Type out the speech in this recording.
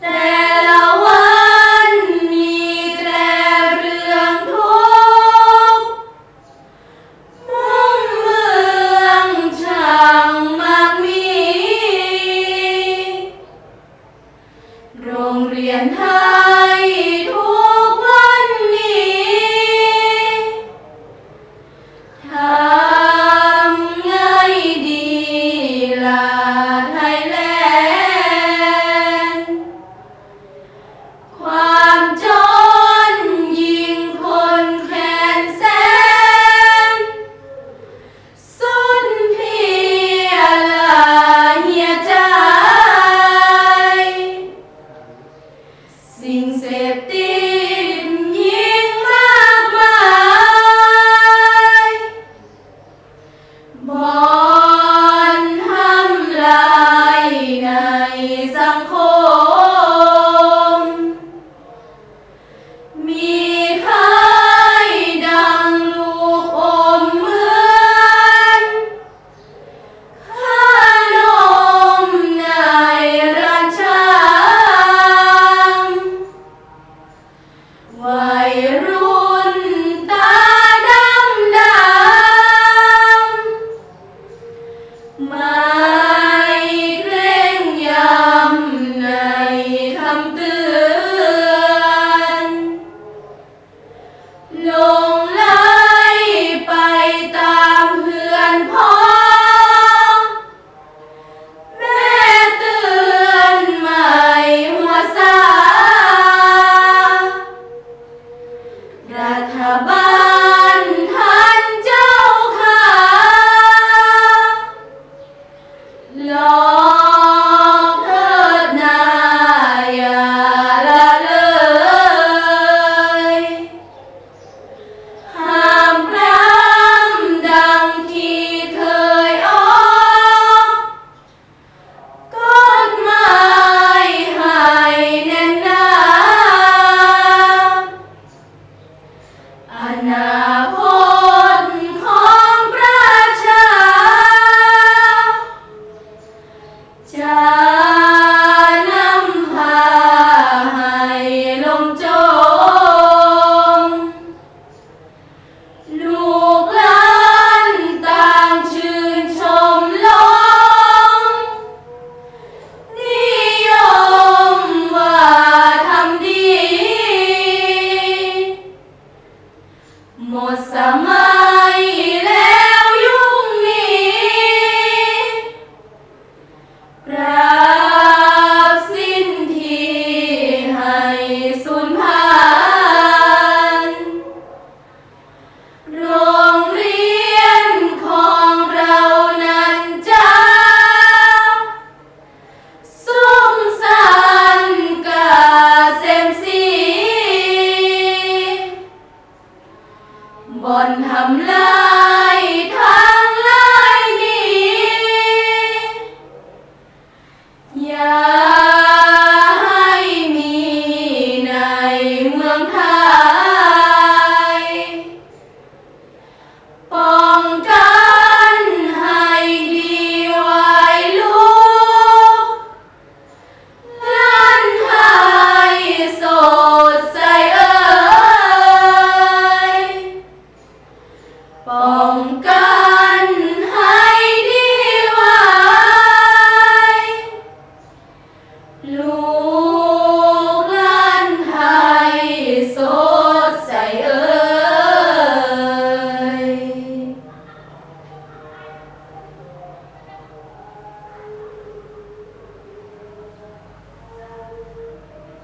แต่ละวันมีแต่เรื่องทุกข์มุมเมืองช่างมากมี โรงเรียนไทยทุกวันนี้ Why บนทำลายทางลายนี้อย่าให้มีในเมืองไทย